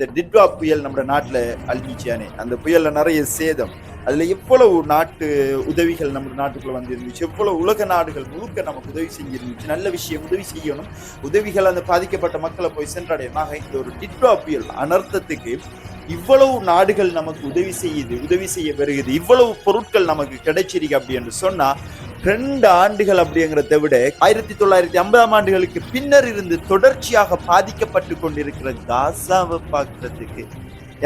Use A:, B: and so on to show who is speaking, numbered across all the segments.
A: இந்த டிட்வா புயல் நம்ம நாட்டில் அழிஞ்சிச்சானே அந்த புயலில் நிறைய சேதம். அதில் எவ்வளவு நாட்டு உதவிகள் நம்ம நாட்டுக்குள்ள வந்து இருந்துச்சு எவ்வளவு உலக நாடுகள் முழுக்க நமக்கு உதவி செஞ்சிருந்துச்சு நல்ல விஷயம் உதவி செய்யணும். உதவிகள் அந்த பாதிக்கப்பட்ட மக்களை போய் சென்றடையமாக இந்த ஒரு டிட்வா புயல் அனர்த்தத்துக்கு இவ்வளவு நாடுகள் நமக்கு உதவி செய்யுது உதவி செய்ய வருகிறது இவ்வளவு பொருட்கள் நமக்கு கிடைச்சிருக்கு அப்படி என்று சொன்னா ரெண்டு ஆண்டுகள் அப்படிங்கிறத விட ஆயிரத்தி தொள்ளாயிரத்தி ஐம்பதாம் ஆண்டுகளுக்கு பின்னர் இருந்து தொடர்ச்சியாக பாதிக்கப்பட்டு கொண்டிருக்கிற காசாவை பார்க்கறதுக்கு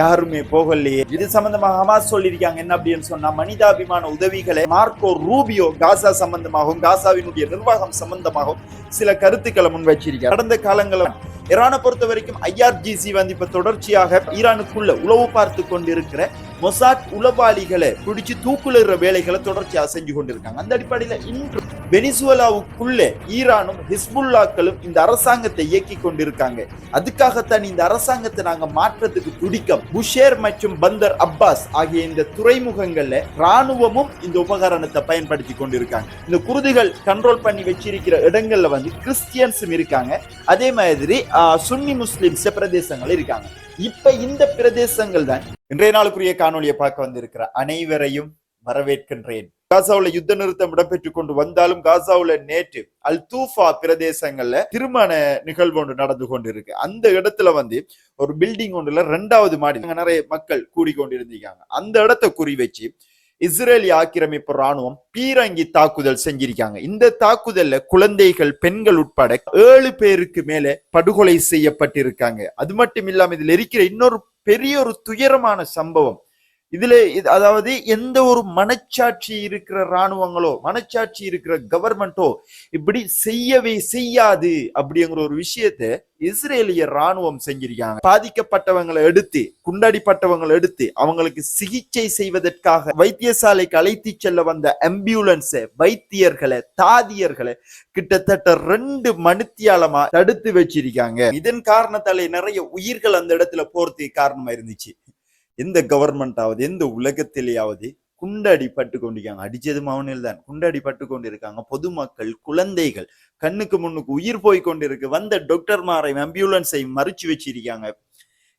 A: யாருமே போகலையே. இது சம்பந்தமாக ஹமாஸ் சொல்லியிருக்காங்க. என்ன அப்படின்னு சொன்னா மனிதாபிமான உதவிகளை மார்க்கோ ரூபியோ காசா சம்பந்தமாகவும் காசாவினுடைய நிர்வாகம் சம்பந்தமாகவும் சில கருத்துக்களை முன் வச்சிருக்காங்க கடந்த காலங்களில் ஈரானை பொறுத்த வரைக்கும் ஐஆர்ஜிசி வந்து இப்ப தொடர்ச்சியாக ஈரானுக்குள்ள உளவு பார்த்து கொண்டிருக்கிற மொசாட் உளவாளிகளை பிடிச்சு தூக்குலுற வேலைகளை தொடர்ச்சியாக செஞ்சு கொண்டிருக்காங்க. அந்த அடிப்படையில இன்று வெனிசுவலாவுக்குள்ளே ஈரானும் ஹிஸ்புல்லாக்களும் இந்த அரசாங்கத்தை இயக்கி கொண்டிருக்காங்க. அதுக்காகத்தான் இந்த அரசாங்கத்தை நாங்க மாற்றத்துக்கு துடிக்கம் புஷேர் மற்றும் பந்தர் அப்பாஸ் ஆகிய இந்த துறைமுகங்கள்ல ராணுவமும் இந்த உபகரணத்தை பயன்படுத்தி கொண்டிருக்காங்க. இந்த குருதிகள் கண்ட்ரோல் பண்ணி வச்சிருக்கிற இடங்கள்ல வந்து கிறிஸ்டியன்ஸும் இருக்காங்க. அதே மாதிரி சுன்னி முஸ்லிம் பிரதேசங்கள் இருக்காங்க. இப்ப இந்த பிரதேசங்கள் தான் இன்றைய நாளுக்குரிய காணொளியை பார்க்க வந்திருக்கிற அனைவரையும் வரவேற்கின்றேன். காசாவுல யுத்த நிறுத்தம் இடம்பெற்றுக் கொண்டு வந்தாலும் காசாவுல நேற்று அல் தூஃபா பிரதேசங்கள்ல திருமண நிகழ்வு ஒன்று நடந்து கொண்டிருக்கு. அந்த இடத்துல வந்து ஒரு பில்டிங் ஒன்றுல ரெண்டாவது மாடி அங்க நிறைய மக்கள் கூடி கூடிக்கொண்டிருந்திருக்காங்க. அந்த இடத்தை குறி வச்சு இஸ்ரேலி ஆக்கிரமிப்பு ராணுவம் பீரங்கி தாக்குதல் செஞ்சிருக்காங்க. இந்த தாக்குதல்ல குழந்தைகள் பெண்கள் உட்பட ஏழு பேருக்கு மேல படுகொலை செய்யப்பட்டிருக்காங்க. அது மட்டும் இல்லாம இதுல இருக்கிற இன்னொரு பெரிய ஒரு துயரமான சம்பவம். இதுல இது- அதாவது எந்த ஒரு மனச்சாட்சி இருக்கிற ராணுவங்களோ மனச்சாட்சி இருக்கிற கவர்மெண்டோ இப்படி செய்யவே செய்யாது அப்படிங்கிற ஒரு விஷயத்தை இஸ்ரேலிய ராணுவம் செஞ்சிருக்காங்க. பாதிக்கப்பட்டவங்களை எடுத்து குண்டடிப்பட்டவங்களை எடுத்து அவங்களுக்கு சிகிச்சை செய்வதற்காக வைத்தியசாலைக்கு அழைத்து செல்ல வந்த ஆம்புலன்ஸை வைத்தியர்களை தாதியர்களை கிட்டத்தட்ட ரெண்டு மணித்தியாலமா தடுத்து வச்சிருக்காங்க. இதன் காரணத்தாலே நிறைய உயிர்கள் அந்த இடத்துல போறதுக்கு காரணமா இருந்துச்சு. எந்த கவர்மெண்ட்டாவது எந்த உலகத்திலேயாவது குண்டடி பட்டு கொண்டிருக்காங்க. அடிச்சது மவனில் தான். குண்டடி பட்டு கொண்டிருக்காங்க. பொதுமக்கள் குழந்தைகள் கண்ணுக்கு முன்னுக்கு உயிர் போய் கொண்டிருக்கு. வந்த டாக்டர்மாரையும் ஆம்புலன்ஸையும் மறிச்சு வச்சிருக்காங்க.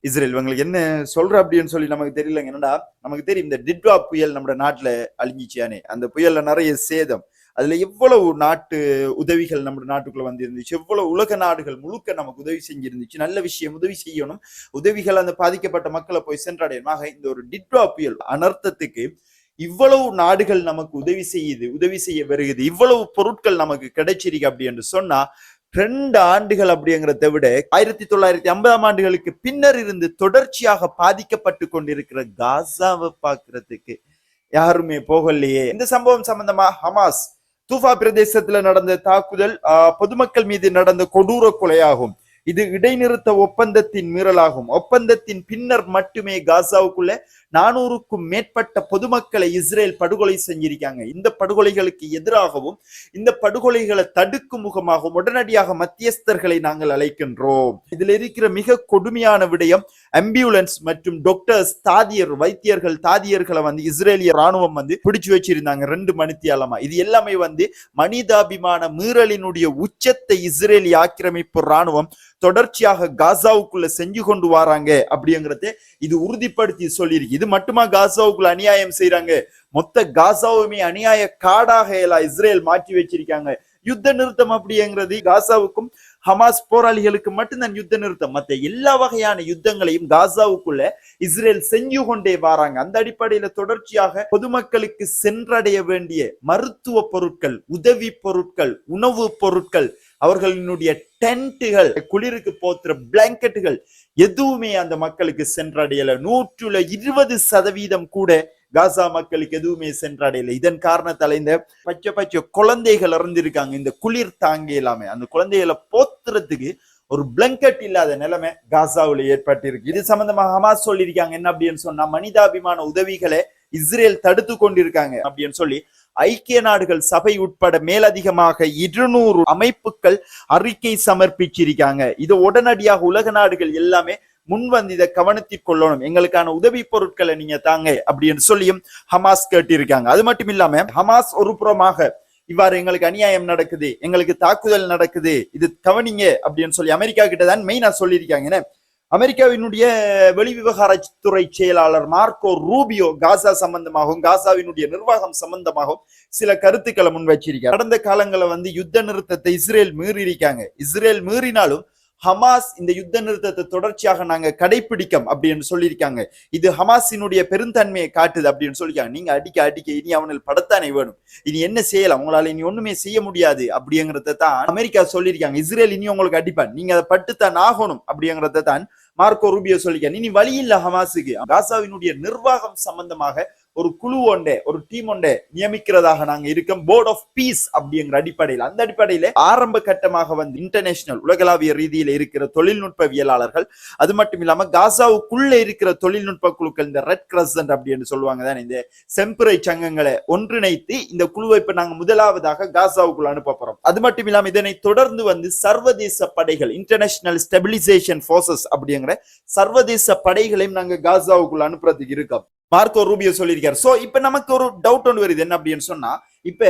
A: இஸ்ரேல் இவங்களுக்கு என்ன சொல்ற அப்படின்னு சொல்லி நமக்கு தெரியலங்க. என்னடா? நமக்கு தெரியும் இந்த டிட்வா புயல் நம்ம நாட்டுல அழிஞ்சிச்சியானே அந்த புயல்ல நிறைய சேதம். அதுல எவ்வளவு நாட்டு உதவிகள் நம்ம நாட்டுக்குள்ள வந்து இருந்துச்சு எவ்வளவு உலக நாடுகள் முழுக்க நமக்கு உதவி செஞ்சிருந்துச்சு நல்ல விஷயம் உதவி செய்யணும் உதவிகள் அந்த பாதிக்கப்பட்ட மக்களை போய் சென்றடையும் ஆக இந்த ஒரு டிட்வா புயல் அனர்த்தத்துக்கு இவ்வளவு நாடுகள் நமக்கு உதவி செய்யுது உதவி செய்ய வருகிறது இவ்வளவு பொருட்கள் நமக்கு கிடைச்சிருக்கு அப்படி என்று சொன்னா ரெண்டு ஆண்டுகள் அப்படிங்கிறத விட ஆயிரத்தி தொள்ளாயிரத்தி ஐம்பதாம் ஆண்டுகளுக்கு பின்னர் இருந்து தொடர்ச்சியாக பாதிக்கப்பட்டு கொண்டிருக்கிற காசாவை பார்க்கறதுக்கு யாருமே போகலையே. இந்த சம்பவம் சம்பந்தமா ஹமாஸ் தூஃபா பிரதேசத்துல நடந்த தாக்குதல் ஆஹ், பொதுமக்கள் மீது நடந்த கொடூர கொலையாகும். இது இடைநிறுத்த ஒப்பந்தத்தின் மீறலாகும். ஒப்பந்தத்தின் பின்னர் மட்டுமே காசாவுக்குள்ள நானூறுக்கும் மேற்பட்ட பொதுமக்களை இஸ்ரேல் படுகொலை செஞ்சிருக்காங்க. இந்த படுகொலைகளுக்கு எதிராகவும் இந்த படுகொலைகளை தடுக்கும் முகமாகவும் உடனடியாக மத்தியஸ்தர்களை நாங்கள் அழைக்கின்றோம். இதுல இருக்கிற மிக கொடுமையான விடயம் ஆம்புலன்ஸ் மற்றும் டாக்டர்ஸ் தாதியர் வைத்தியர்கள் தாதியர்களை வந்து இஸ்ரேலிய ராணுவம் வந்து பிடிச்சு வச்சிருந்தாங்க. ரெண்டு மணித்தியாலமா. இது எல்லாமே வந்து மனிதாபிமான மீறலினுடைய உச்சத்தை இஸ்ரேலி ஆக்கிரமிப்பு ராணுவம் தொடர்ச்சியாக காசாவுக்குள்ள செஞ்சு கொண்டு வராங்க அப்படிங்கறத இது உறுதிப்படுத்தி சொல்லியிருக்கு. இது மட்டுமா காசாவுக்குள்ள அநியாயம் செய்யறாங்க மொத்த காசாவுமே அநியாய காடாக எல்லாம் இஸ்ரேல் மாற்றி வச்சிருக்காங்க. யுத்த நிறுத்தம் அப்படிங்கிறது காசாவுக்கும் ஹமாஸ் போராளிகளுக்கு மட்டும்தான் யுத்த நிறுத்தம். மற்ற எல்லா வகையான யுத்தங்களையும் காசாவுக்குள்ள இஸ்ரேல் செஞ்சு கொண்டே வராங்க. அந்த அடிப்படையில தொடர்ச்சியாக பொதுமக்களுக்கு சென்றடைய வேண்டிய மருத்துவ பொருட்கள் உதவி பொருட்கள் உணவு பொருட்கள் அவர்களினுடைய டென்ட்டுகள் குளிருக்கு போத்துற பிளாங்கெட்டுகள் எதுவுமே அந்த மக்களுக்கு சென்றடையல. நூற்றுல இருபது சதவீதம் கூட காசா மக்களுக்கு எதுவுமே சென்றடையல. இதன் காரணத்தால இந்த பச்சை பச்சை குழந்தைகள் இறந்திருக்காங்க. இந்த குளிர் தாங்க இல்லாம அந்த குழந்தைகளை போத்துறதுக்கு ஒரு பிளங்கெட் இல்லாத நிலைமை காசாவுல ஏற்பட்டிருக்கு. இது சம்பந்தமா ஹமாஸ் சொல்லியிருக்காங்க. என்ன அப்படின்னு சொன்னா மனிதாபிமான உதவிகளை இஸ்ரேல் தடுத்து கொண்டிருக்காங்க அப்படின்னு சொல்லி ஐக்கிய நாடுகள் சபை உட்பட மேலதிகமாக இருநூறு அமைப்புகள் அறிக்கை சமர்ப்பிச்சிருக்காங்க. இது உடனடியாக உலக நாடுகள் எல்லாமே முன் வந்து இதை கவனத்தில் கொள்ளணும். எங்களுக்கான உதவி பொருட்களை நீங்க தாங்க அப்படின்னு சொல்லியும் ஹமாஸ் கேட்டிருக்காங்க. அது மட்டும் இல்லாம ஹமாஸ் ஒரு புறமாக இவ்வாறு எங்களுக்கு அநியாயம் நடக்குது எங்களுக்கு தாக்குதல் நடக்குது இது கவனிங்க அப்படின்னு சொல்லி அமெரிக்கா கிட்ட தான் மெயினா சொல்லியிருக்காங்க. என்ன? அமெரிக்காவினுடைய வெளிவிவகாரத்துறை செயலாளர் மார்க்கோ ரூபியோ காசா சம்பந்தமாகவும் காசாவினுடைய நிர்வாகம் சம்பந்தமாகவும் சில கருத்துக்களை முன்வச்சிருக்காங்க கடந்த காலங்களில் வந்து யுத்த நிறுத்தத்தை இஸ்ரேல் மீறி இருக்காங்க இஸ்ரேல் மீறினாலும் ஹமாஸ் இந்த யுத்த நிறுத்தத்தை தொடர்ச்சியாக நாங்க கடைபிடிக்கும் அப்படின்னு சொல்லியிருக்காங்க. இது ஹமாஸினுடைய பெருந்தன்மையை காட்டுது அப்படின்னு சொல்லியிருக்காங்க. நீங்க அடிக்க அடிக்க இனி அவனில் படத்தானே வேணும். இனி என்ன செய்யலாம்? உங்களால இனி ஒண்ணுமே செய்ய முடியாது அப்படிங்கறத தான் அமெரிக்கா சொல்லியிருக்காங்க. இஸ்ரேல் இனி உங்களுக்கு அடிப்பான். நீங்க அதை பட்டுத்தான் ஆகணும் அப்படிங்கறத தான் மார்க்கோ ரூபியோ சொல்லிக்க நீ வழி இல்ல ஹமாஸுக்கு. காசாவினுடைய நிர்வாகம் சம்பந்தமாக ஒரு குழு ஒன்றே ஒரு டீம் ஒண்டே நியமிக்கிறதாக நாங்க இருக்கோம். போர்ட் ஆஃப் பீஸ் அப்படிங்கிற அடிப்படையில். அந்த அடிப்படையில ஆரம்ப கட்டமாக வந்து இன்டர்நேஷனல் உலகளாவிய ரீதியில இருக்கிற தொழில்நுட்பவியலாளர்கள் அது மட்டும் இல்லாம காசாவுக்குள்ள இருக்கிற தொழில்நுட்ப குழுக்கள் இந்த ரெட் கிரசன்ட் அப்படின்னு சொல்லுவாங்க தானே இந்த செம்புரை சங்கங்களை ஒன்றிணைத்து இந்த குழுவை இப்ப நாங்க முதலாவதாக காசாவுக்குள்ள அனுப்ப போறோம். அது மட்டும் இல்லாம இதனை தொடர்ந்து வந்து சர்வதேச படைகள் இன்டர்நேஷனல் ஸ்டெபிலைசேஷன் போர்சஸ் அப்படிங்கிற சர்வதேச படைகளையும் நாங்க காசாவுக்குள்ள அனுப்புறதுக்கு இருக்கோம். மார்க்கோ ரூபியோ சொல்லியிருக்காரு. சோ இப்ப நமக்கு ஒரு டவுட் ஒன்று வருது. என்ன அப்படின்னு சொன்னா இப்ப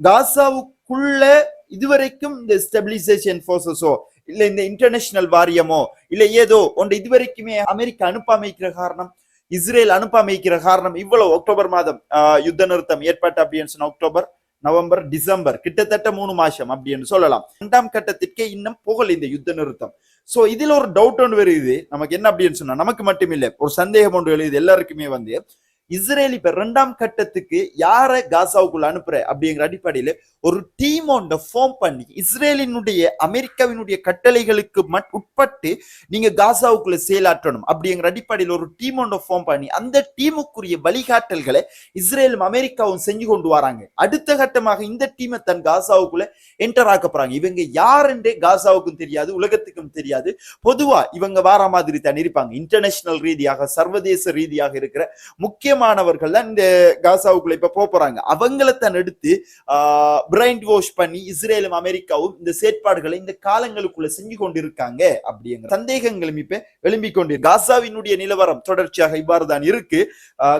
A: காசாவுக்குள்ள இதுவரைக்கும் இந்த ஸ்டெபிலைசேஷன் ஃபோர்ஸஸோ இல்ல இந்த இன்டர்நேஷனல் வாரியமோ இல்ல ஏதோ ஒன்று இதுவரைக்குமே அமெரிக்கா அனுப்பாம இருக்கிற காரணம் இஸ்ரேல் அனுப்பாம இருக்கிற காரணம் இவ்வளவு அக்டோபர் மாதம் ஆஹ், யுத்த நிறுத்தம் ஏற்பட்ட அப்படின்னு சொன்னா அக்டோபர் நவம்பர் டிசம்பர் கிட்டத்தட்ட மூணு மாசம் அப்படின்னு சொல்லலாம். இரண்டாம் கட்டத்திற்கே இன்னும் போகல இந்த யுத்த நிறுத்தம். சோ இதுல ஒரு டவுட் ஒன்று வருது நமக்கு என்ன அப்படின்னு சொன்னா நமக்கு மட்டுமில்லை. ஒரு சந்தேகம் ஒன்று எழுது எல்லாருக்குமே வந்து இஸ்ரேல் இப்ப இரண்டாம் கட்டத்துக்கு யார காசாவுக்குள்ள அனுப்புற அப்படிங்கிற அடிப்படையில ஒரு டீம் ஒன்றை ஃபார்ம் பண்ணி இஸ்ரேலினுடைய அமெரிக்காவினுடைய கட்டளைகளுக்கு மட் உட்பட்டு நீங்க காசாவுக்குள்ள செயலாற்றணும் அப்படிங்கிற அடிப்படையில் ஒரு டீம் ஒன்றை ஃபார்ம் பண்ணி அந்த டீமுக்குரிய வழிகாட்டல்களை இஸ்ரேலும் அமெரிக்காவும் செஞ்சு கொண்டு வராங்க. அடுத்த கட்டமாக இந்த டீமை தன் காசாவுக்குள்ள என்டர் ஆக்க போறாங்க. இவங்க யார் என்றே காசாவுக்கும் தெரியாது உலகத்துக்கும் தெரியாது. பொதுவா இவங்க வார மாதிரி தான் இருப்பாங்க. இன்டர்நேஷனல் ரீதியாக சர்வதேச ரீதியாக இருக்கிற முக்கிய தான் இந்த காசாவுக்குள்ள இப்ப போக போறாங்க. அவங்களை தான் எடுத்து பிரைண்ட் வாஷ் பண்ணி இஸ்ரேலும் அமெரிக்காவும் இந்த செயற்பாடுகளை இந்த காலங்களுக்குள்ள செஞ்சு கொண்டிருக்காங்க அப்படிங்கிற சந்தேகங்களும் இப்ப எழும்பி கொண்டிருக்கு. காசாவினுடைய நிலவரம் தொடர்ச்சியாக இவ்வாறு தான் இருக்கு.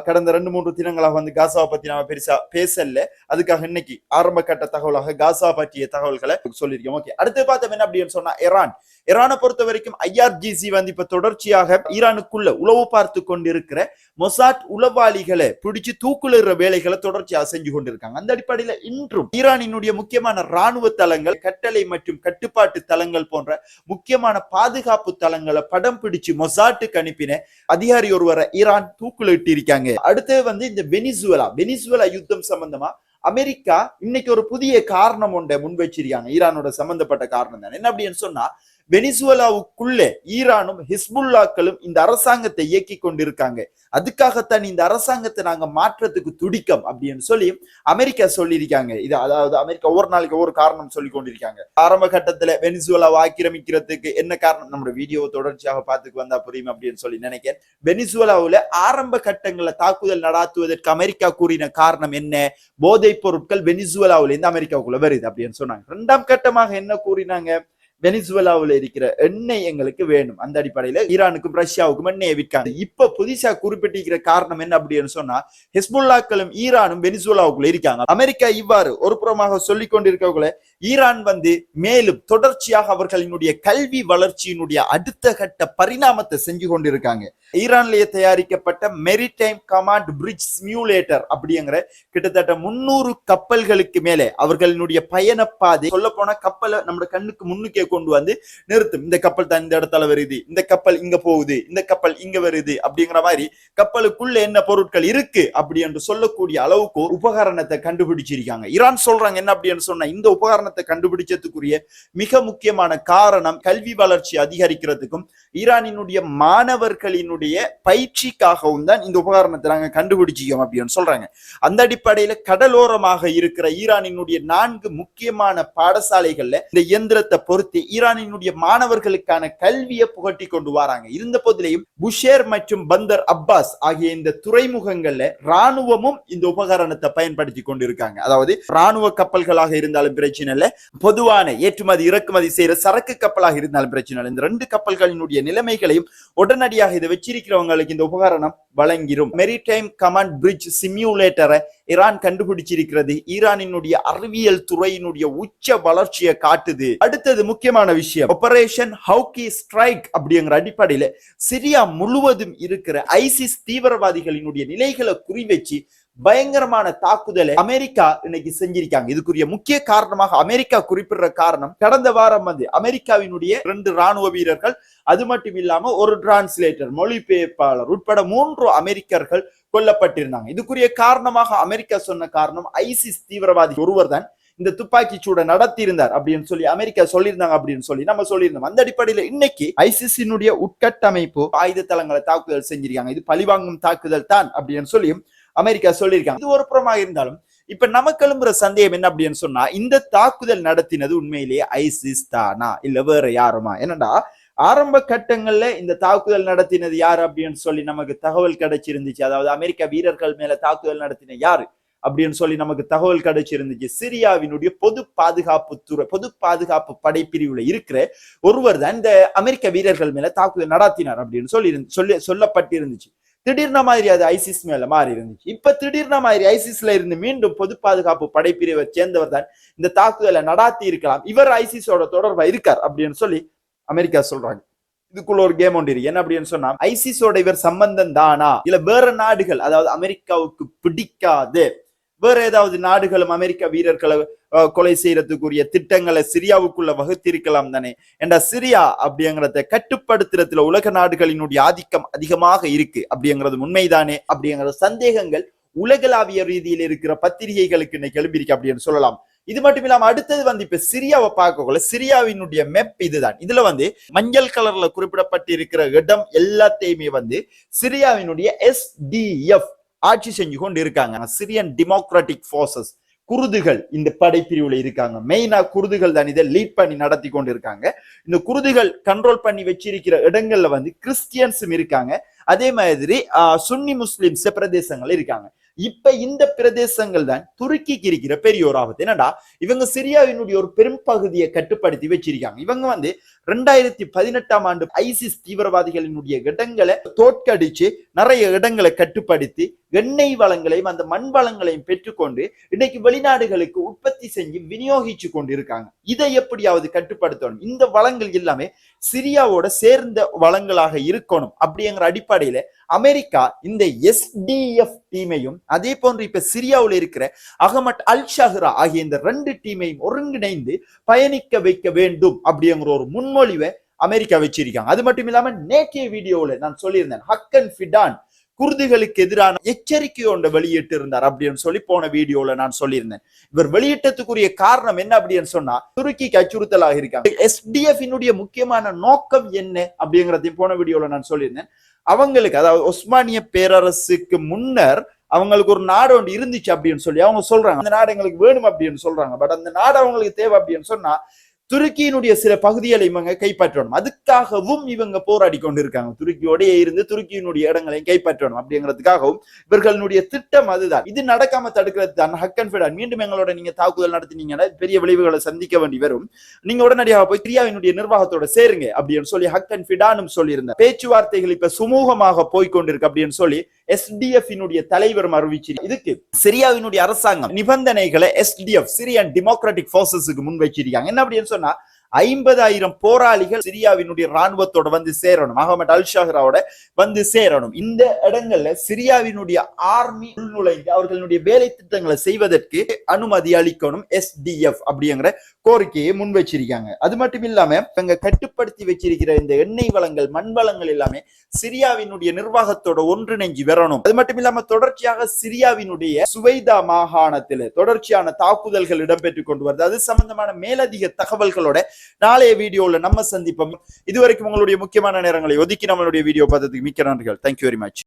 A: கடந்த ரெண்டு மூன்று தினங்களாக வந்து காசாவை பத்தி நாம பெருசா பேசல. அதுக்காக இன்னைக்கு ஆரம்ப கட்ட தகவலாக காசா பற்றிய தகவல்களை சொல்லியிருக்கோம். ஓகே அடுத்து பார்த்தோம் என்ன அப்படின்னு சொன்னா ஈரான் ஈரானை பொறுத்த வரைக்கும் ஐஆர்ஜிசி வந்து இப்ப தொடர்ச்சியாக ஈரானுக்குள்ள உளவு பார்த்து கொண்டிருக்கிற மொசாட் உளவு குற்றவாளிகளை பிடிச்சு தூக்குலுற வேலைகளை தொடர்ச்சியாக செஞ்சு கொண்டிருக்காங்க. அந்த அடிப்படையில இன்றும் ஈரானினுடைய முக்கியமான ராணுவ தளங்கள் கட்டளை மற்றும் கட்டுப்பாட்டு தளங்கள் போன்ற முக்கியமான பாதுகாப்பு தளங்களை படம் பிடிச்சு மொசாட்டுக்கு அனுப்பின அதிகாரி ஒருவரை ஈரான் தூக்குலிட்டு இருக்காங்க அடுத்து வந்து இந்த வெனிசுவலா. வெனிசுவலா யுத்தம் சம்பந்தமா அமெரிக்கா இன்னைக்கு ஒரு புதிய காரணம் ஒன்றை முன்வச்சிருக்காங்க. ஈரானோட சம்பந்தப்பட்ட காரணம் தான். என்ன அப்படின்னு சொன்னா வெனிசுவலாவுக்குள்ளே ஈரானும் ஹிஸ்புல்லாக்களும் இந்த அரசாங்கத்தை இயக்கி கொண்டிருக்காங்க. அதுக்காகத்தான் இந்த அரசாங்கத்தை நாங்க மாற்றத்துக்கு துடிக்கம் அப்படின்னு சொல்லி அமெரிக்கா சொல்லியிருக்காங்க. இது அதாவது அமெரிக்கா ஒவ்வொரு நாளைக்கு ஒவ்வொரு காரணம் சொல்லி கொண்டிருக்காங்க. ஆரம்ப கட்டத்துல வெனிசுவலாவை ஆக்கிரமிக்கிறதுக்கு என்ன காரணம்? நம்மளோட வீடியோ தொடர்ச்சியாக பார்த்துக்கு வந்தா புரியும் அப்படின்னு சொல்லி நினைக்கிறேன். வெனிசுவலாவுல ஆரம்ப கட்டங்களில் தாக்குதல் நடாத்துவதற்கு அமெரிக்கா கூறின காரணம் என்ன? போதைப் பொருட்கள் வெனிசுவலாவுல இருந்து அமெரிக்காவுக்குள்ள வருது அப்படின்னு சொன்னாங்க. இரண்டாம் கட்டமாக என்ன கூறினாங்க? வெனிசுவலாவில் இருக்கிற எண்ணெய் எங்களுக்கு வேணும் அந்த அடிப்படையில ஈரானுக்கும் ரஷ்யாவுக்கும் எண்ணெயை விற்காங்க இப்ப புதுசா குறிப்பிட்டிருக்கிற காரணம் என்ன அப்படின்னு சொன்னா ஹெஸ்புல்லாக்களும் ஈரானும் வெனிசுவலாவுக்குள்ள இருக்காங்க. அமெரிக்கா இவ்வாறு ஒரு புறமாக சொல்லிக் கொண்டிருக்கவங்கள ஈரான் வந்து மேலும் தொடர்ச்சியாக அவர்களினுடைய கல்வி வளர்ச்சியினுடைய அடுத்த கட்ட பரிணாமத்தை செஞ்சு கொண்டிருக்காங்க. ஈரான்லயே தயாரிக்கப்பட்ட மெரிடைம் கமாண்ட் பிரிட்ஜ் சிமியூலேட்டர் அப்படிங்கிற கிட்டத்தட்ட முன்னூறு கப்பல்களுக்கு மேலே அவர்களினுடைய பயணப்பாதை சொல்ல போனா கப்பலை நம்ம கண்ணுக்கு முன்னுக்கே கொண்டு வந்து நிறுத்தும். இந்த கப்பல் தான் இந்த இடத்துல வருது. இந்த கப்பல் இங்க போகுது. இந்த கப்பல் இங்க வருது அப்படிங்கிற மாதிரி கப்பலுக்குள்ள என்ன பொருட்கள் இருக்கு அப்படி என்று சொல்லக்கூடிய அளவுக்கு உபகரணத்தை கண்டுபிடிச்சிருக்காங்க. ஈரான் சொல்றாங்க என்ன அப்படின்னு சொன்னா இந்த உபகரணத்தை கண்டுபிடிச்சதுக்குரிய மிக முக்கியமான காரணம் கல்வி வளர்ச்சி அதிகரிக்கிறதுக்கும் ஈரானினுடைய மாணவர்களினுடைய பயிற்சிக்காகவும் தான் இந்த உபகரணத்தை நாங்க கண்டுபிடிச்சிக்கோம் அப்படின்னு சொல்றாங்க. அந்த அடிப்படையில கடலோரமாக இருக்கிற ஈரானினுடைய நான்கு முக்கியமான பாடசாலைகள்ல இந்த இயந்திரத்தை பொருத்தி ஈரானினுடைய மாணவர்களுக்கான கல்வியை புகட்டி கொண்டு வராங்க. இருந்த போதிலையும் புஷேர் மற்றும் பந்தர் அப்பாஸ் ஆகிய இந்த துறைமுகங்கள்ல ராணுவமும் இந்த உபகரணத்தை பயன்படுத்தி கொண்டிருக்காங்க. அதாவது ராணுவ கப்பல்களாக இருந்தாலும் பிரச்சனை இல்ல பொதுவான ஏற்றுமதி இறக்குமதி செய்யற சரக்கு கப்பலாக இருந்தாலும் பிரச்சனை இல்லை. இந்த ரெண்டு கப்பல்களினுடைய நிலைமைகளையும் உடனடியாக இதை வச்சிருக்கிறவங்களுக்கு இந்த உபகரணம் வழங்கிரும். மெரிடைம் கமாண்ட் பிரிட்ஜ் சிமியூலேட்டரை ஈரான் கண்டுபிடிச்சிருக்கிறது. ஈரானினுடைய அறிவியல் துறையினுடைய உச்ச வளர்ச்சியை காட்டுது. அடுத்தது முக்கியமான விஷயம். ஆபரேஷன் ஹவுகி ஸ்ட்ரைக் அப்படிங்கிற அடிப்படையில சிரியா முழுவதும் இருக்கிற ஐசிஸ் தீவிரவாதிகளினுடைய நிலைகளை குறிவச்சு பயங்கரமான தாக்குதலை அமெரிக்கா இன்னைக்கு செஞ்சிருக்காங்க. இதுக்குரிய முக்கிய காரணமாக அமெரிக்கா குறிப்பிடுற காரணம் கடந்த வாரம் வந்து அமெரிக்காவினுடைய இரண்டு ராணுவ வீரர்கள் அது மட்டும் இல்லாம ஒரு டிரான்ஸ்லேட்டர் மொழிபெயர்ப்பாளர் உட்பட மூன்று அமெரிக்கர்கள் கொல்லப்பட்டிருந்தாங்க. இதுக்குரிய காரணமாக அமெரிக்கா சொன்ன காரணம் ஐசிஸ் தீவிரவாதி ஒருவர் தான் இந்த துப்பாக்கி சூட நடத்தியிருந்தார் அப்படின்னு சொல்லி அமெரிக்கா சொல்லியிருந்தாங்க அப்படின்னு சொல்லி நம்ம சொல்லியிருந்தோம். அந்த அடிப்படையில இன்னைக்கு ஐசிஸினுடைய உட்கட்டமைப்பு ஆயுத தளங்களை தாக்குதல் செஞ்சிருக்காங்க. இது பழிவாங்கும் தாக்குதல் தான் அப்படின்னு சொல்லி அமெரிக்கா சொல்லியிருக்காங்க. இது ஒரு புறமாக இருந்தாலும் இப்ப நமக்கு எழும்புற சந்தேகம் என்ன அப்படின்னு சொன்னா இந்த தாக்குதல் நடத்தினது உண்மையிலேயே ஐசிஸ் தானா? இல்ல வேற யாருமா? என்னடா ஆரம்ப கட்டங்கள்ல இந்த தாக்குதல் நடத்தினது யார் அப்படின்னு சொல்லி நமக்கு தகவல் கிடைச்சிருந்துச்சு. அதாவது அமெரிக்க வீரர்கள் மேல தாக்குதல் நடத்தின யாரு அப்படின்னு சொல்லி நமக்கு தகவல் கிடைச்சிருந்துச்சு. சிரியாவினுடைய பொது பாதுகாப்பு துறை பொது பாதுகாப்பு படைப்பிரிவுல இருக்கிற ஒருவர் தான் இந்த அமெரிக்க வீரர்கள் மேல தாக்குதல் நடத்தினார் அப்படின்னு சொல்லி சொல்லி சொல்லப்பட்டிருந்துச்சு. திடீர்ன மாதிரி அது ஐசிஸ் மேல மாறி இருந்துச்சு. இப்ப திடீர்ன மாதிரி ஐசிஸ்ல இருந்து மீண்டும் பொது பாதுகாப்பு படைப்பிரிவை சேர்ந்தவர் தான் இந்த தாக்குதலை நடாத்தி இருக்கலாம். இவர் ஐசிஸோட தொடர்பா இருக்கார் அப்படின்னு சொல்லி அமெரிக்கா சொல்றாங்க. இதுக்குள்ள ஒரு கேம் ஒன்று இருக்கு. என்ன அப்படின்னு சொன்னா ஐசிஸோட இவர் சம்பந்தம் தானா? இல்ல வேற நாடுகள் அதாவது அமெரிக்காவுக்கு பிடிக்காது. வேற ஏதாவது நாடுகளும் அமெரிக்க வீரர்களை கொலை செய்யறதுக்குரிய திட்டங்களை சிரியாவுக்குள்ள வகுத்திருக்கலாம் தானே? ஏண்டா சிரியா அப்படிங்கறத கட்டுப்படுத்துறதுல உலக நாடுகளினுடைய ஆதிக்கம் அதிகமாக இருக்கு. அப்படிங்கிறது உண்மைதானே? அப்படிங்கிற சந்தேகங்கள் உலகளாவிய ரீதியில் இருக்கிற பத்திரிகைகளுக்கு இன்னைக்கு எழுப்பியிருக்கு அப்படின்னு சொல்லலாம். இது மட்டும் இல்லாம அடுத்தது வந்து இப்ப சிரியாவை பார்க்கக்குள்ள சிரியாவினுடைய மெப் இதுதான். இதுல வந்து மஞ்சள் கலர்ல குறிப்பிடப்பட்டிருக்கிற இடம் எல்லாத்தையுமே வந்து சிரியாவினுடைய எஸ்டிஎஃப் ஆட்சி செஞ்சு கொண்டு இருக்காங்க சிரியன் டெமோக்ராட்டிக் ஃபோர்சஸ் குருதுகள் இந்த படைப்பிரிவுல இருக்காங்க. மெயினா குருதுகள் தான் இதை லீட் பண்ணி நடத்தி கொண்டு இருக்காங்க இந்த குருதுகள் கண்ட்ரோல் பண்ணி வச்சிருக்கிற இடங்கள்ல வந்து கிறிஸ்டியன்ஸும் இருக்காங்க. அதே மாதிரி ஆஹ், சுன்னி முஸ்லிம்ஸ் பிரதேசங்கள் இருக்காங்க. இப்ப இந்த பிரதேசங்கள் தான் துருக்கிக்கு இருக்கிற பெரிய ஒரு ஆபத்து என்னடா இவங்க சிரியாவினுடைய ஒரு பெரும் பகுதியை கட்டுப்படுத்தி வச்சிருக்காங்க. இவங்க வந்து ரெண்டாயிரத்தி பதினெட்டாம் ஆண்டு ஐசிஸ் தீவிரவாதிகளினுடைய இடங்களை தோற்கடிச்சு நிறைய இடங்களை கட்டுப்படுத்தி எண்ணெய் வளங்களையும் அந்த மண் வளங்களையும் பெற்றுக்கொண்டு இன்னைக்கு வெளிநாடுகளுக்கு உற்பத்தி செஞ்சு விநியோகிச்சு கொண்டு இருக்காங்க இதை எப்படியாவது கட்டுப்படுத்தணும்? இந்த வளங்கள் எல்லாமே சிரியாவோட சேர்ந்த வளங்களாக இருக்கணும் அப்படிங்கிற அடிப்படையில அமெரிக்கா இந்த எஸ்டிஎஃப் டீமையும் அதே போன்று இப்ப சிரியாவில் இருக்கிற அகமட் அல் ஷஹ்ரா ஆகிய இந்த ரெண்டு டீமையும் ஒருங்கிணைந்து பயணிக்க வைக்க வேண்டும் அப்படிங்கிற ஒரு முன்மொழிவை அமெரிக்கா வச்சிருக்காங்க. அது மட்டும் இல்லாம நேற்றைய வீடியோவில் நான் சொல்லியிருந்தேன் ஹக்கன் ஃபிடான் குருதுகளுக்கு எதிரான எச்சரிக்கை ஒன்றை வெளியிட்டு இருந்தார் அப்படின்னு சொல்லி போன வீடியோல நான் சொல்லியிருந்தேன். இவர் வெளியிட்டதுக்குரிய காரணம் என்ன அப்படின்னு சொன்னா துருக்கிக்கு அச்சுறுத்தலாக இருக்காங்க. எஸ்டிஎஃப் முக்கியமான நோக்கம் என்ன அப்படிங்கறதையும் போன வீடியோல நான் சொல்லியிருந்தேன். அவங்களுக்கு அதாவது ஒஸ்மானிய பேரரசுக்கு முன்னர் அவங்களுக்கு ஒரு நாடு ஒன்று இருந்துச்சு அப்படின்னு சொல்லி அவங்க சொல்றாங்க. அந்த நாடு எங்களுக்கு வேணும் அப்படின்னு சொல்றாங்க. பட் அந்த நாடு அவங்களுக்கு தேவை அப்படின்னு சொன்னா துருக்கியினுடைய சில பகுதிகளை இவங்க கைப்பற்றணும். அதுக்காகவும் இவங்க போராடி கொண்டிருக்காங்க. துருக்கியோடய இருந்து துருக்கியினுடைய இடங்களையும் கைப்பற்றணும் அப்படிங்கிறதுக்காகவும் இவர்களுடைய திட்டம் அதுதான். இது நடக்காம தடுக்கிறது தான். ஹக்கன் ஃபிடான் மீண்டும் எங்களோட நீங்க தாக்குதல் நடத்தினீங்கன்னா பெரிய விளைவுகளை சந்திக்க வேண்டி வரும். நீங்க உடனடியாக போய் கிரியாவினுடைய நிர்வாகத்தோட சேருங்க அப்படின்னு சொல்லி ஹக்கன் ஃபிடானும் சொல்லியிருந்த பேச்சுவார்த்தைகள் இப்ப சுமூகமாக போய் கொண்டிருக்கு அப்படின்னு சொல்லி எஸ்டிஎஃப் தலைவர் அறிவிச்சு இதுக்கு சிரியாவினுடைய அரசாங்கம் நிபந்தனைகளை எஸ்டிஎஃப் சிரியன் டெமோக்ராட்டிக் போர்சஸுக்கு முன் வச்சிருக்காங்க என்ன அப்படின்னு சொன்னா না ஐம்பதாயிரம் போராளிகள் சிரியாவினுடைய ராணுவத்தோட வந்து சேரணும். அகமட் அல் ஷஹ்ராவோட வந்து சேரணும். இந்த இடங்கள்ல சிரியாவினுடைய ஆர்மி உள்நுழைந்து அவர்களுடைய வேலை திட்டங்களை செய்வதற்கு அனுமதி அளிக்கணும் எஸ்டிஎஃப் அப்படிங்கிற கோரிக்கையை முன் வச்சிருக்காங்க அது மட்டும் இல்லாம இவங்க கட்டுப்படுத்தி வச்சிருக்கிற இந்த எண்ணெய் வளங்கள் மண் வளங்கள் எல்லாமே சிரியாவினுடைய நிர்வாகத்தோட ஒன்றிணைஞ்சு வரணும். அது மட்டும் இல்லாம தொடர்ச்சியாக சிரியாவினுடைய சுவைதா மாகாணத்தில் தொடர்ச்சியான தாக்குதல்கள் இடம்பெற்றுக் கொண்டு வருது. அது சம்பந்தமான மேலதிக தகவல்களோட நாளைய வீடியோல நம்ம சந்திப்போம். இதுவரைக்கும் உங்களுடைய முக்கியமான நேரங்களை ஒதுக்கி நம்மளுடைய வீடியோ பார்த்ததுக்கு மிக்க நன்றிகள். Thank you very much